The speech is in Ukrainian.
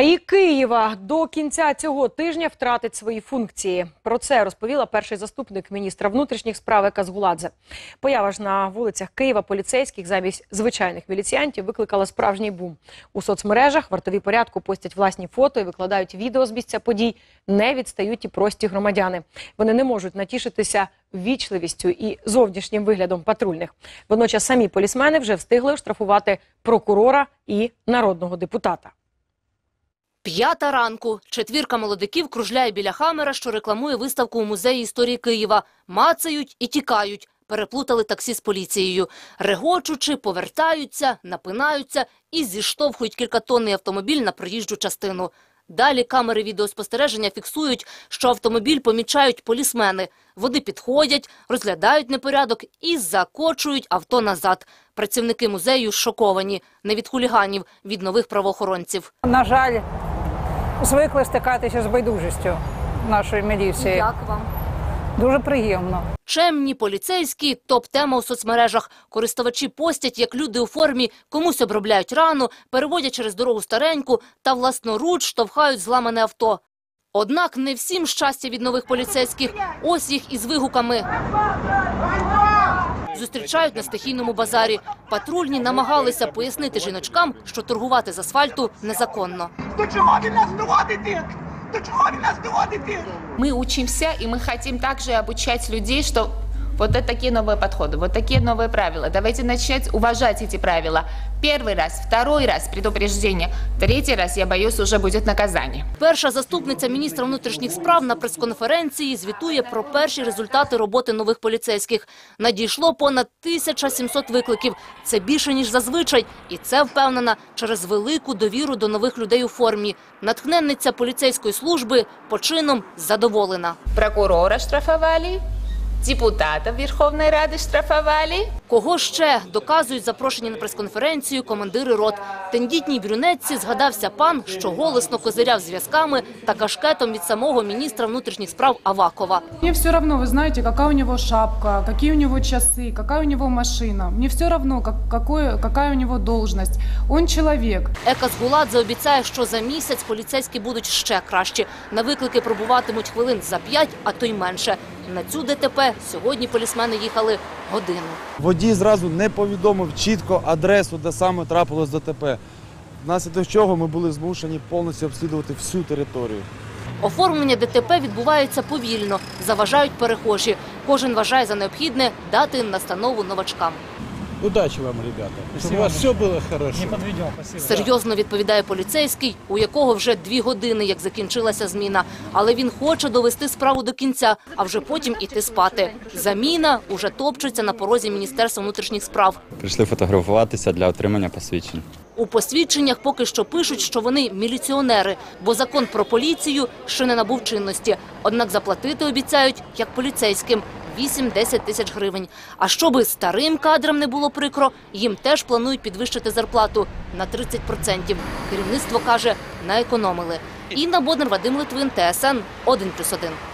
І Києва до кінця цього тижня втратить свої функції. Про це розповіла перший заступник міністра внутрішніх справ Ека Згуладзе. Поява ж на вулицях Києва поліцейських замість звичайних міліціянтів викликала справжній бум. У соцмережах вартові порядку постять власні фото і викладають відео з місця подій. Не відстають і прості громадяни. Вони не можуть натішитися вічливістю і зовнішнім виглядом патрульних. Водночас самі полісмени вже встигли оштрафувати прокурора і народного депутата. П'ята ранку. Четвірка молодиків кружляє біля хамера, що рекламує виставку у музеї історії Києва. Мацають і тікають. Переплутали таксі з поліцією. Регочучи, повертаються, напинаються і зіштовхують кількатонний автомобіль на проїжджу частину. Далі камери відеоспостереження фіксують, що автомобіль помічають полісмени. Вони підходять, розглядають непорядок і закочують авто назад. Працівники музею шоковані. Не від хуліганів, від нових правоохоронців. На жаль, звикли стикатися з байдужістю нашої міліції. вам? Дуже приємно. Чемні поліцейські – топ-тема у соцмережах. Користувачі постять, як люди у формі, комусь обробляють рану, переводять через дорогу стареньку та власноруч штовхають зламане авто. Однак не всім щастя від нових поліцейських. Ось їх із вигуками. Зустрічають на стихійному базарі. Патрульні намагалися пояснити жіночкам, що торгувати з асфальту незаконно. До чого він нас доводите? До чого він нас доводите? Ми учимся, і ми хочемо також обучать людей, что вот это такие новые подходы, вот такие новые правила. Давайте начать уважать эти правила. Первый раз, второй раз предупреждение, третий раз, я боюсь, уже будет наказание. Перша заступниця міністра внутрішніх справ на прес-конференції звітує про перші результати роботи нових поліцейських. Надійшло понад 1700 викликів. Це більше, ніж зазвичай. І це, впевнена, через велику довіру до нових людей у формі. Натхненниця поліцейської служби почином задоволена. Прокурора штрафовали, депутатов Верховной Рады штрафовали. Кого ще доказують запрошені на прес-конференцію командири рот. Тендітній брюнетці згадався пан, що голосно козиряв зв'язками та кашкетом від самого міністра внутрішніх справ Авакова. Мне все равно, вы знаете, какая у него шапка, какие у него часы, какая у него машина. Мне все равно, как, какое, у него должность. Он человек. Ека Згуладзе обіцяє, що за місяць поліцейські будуть ще кращі. На виклики пробуватимуть хвилин за п'ять, а то й менше. На цю ДТП сьогодні полісмени їхали годину. Водій зразу не повідомив чітко адресу, де саме трапилось ДТП. Внаслідок чого ми були змушені повністю обслідувати всю територію. Оформлення ДТП відбувається повільно, заважають перехожі. Кожен вважає за необхідне дати настанову новачкам. Удачи вам, ребята. Чтобы у вас все было хорошо. Серйозно відповідає поліцейський, у якого вже дві години, як закінчилася зміна. Але він хоче довести справу до кінця, а вже потім іти спати. Заміна уже топчеться на порозі Міністерства внутрішніх справ. Прийшли фотографуватися для отримання посвідчень. У посвідченнях поки що пишуть, що вони міліціонери, бо закон про поліцію ще не набув чинності. Однак заплатити обіцяють як поліцейським 8-10 тисяч гривень. А щоби старим кадрам не було прикро, їм теж планують підвищити зарплату на 30%. Керівництво каже, наекономили. Інна Боднар, Вадим Литвин, ТСН 1+,1.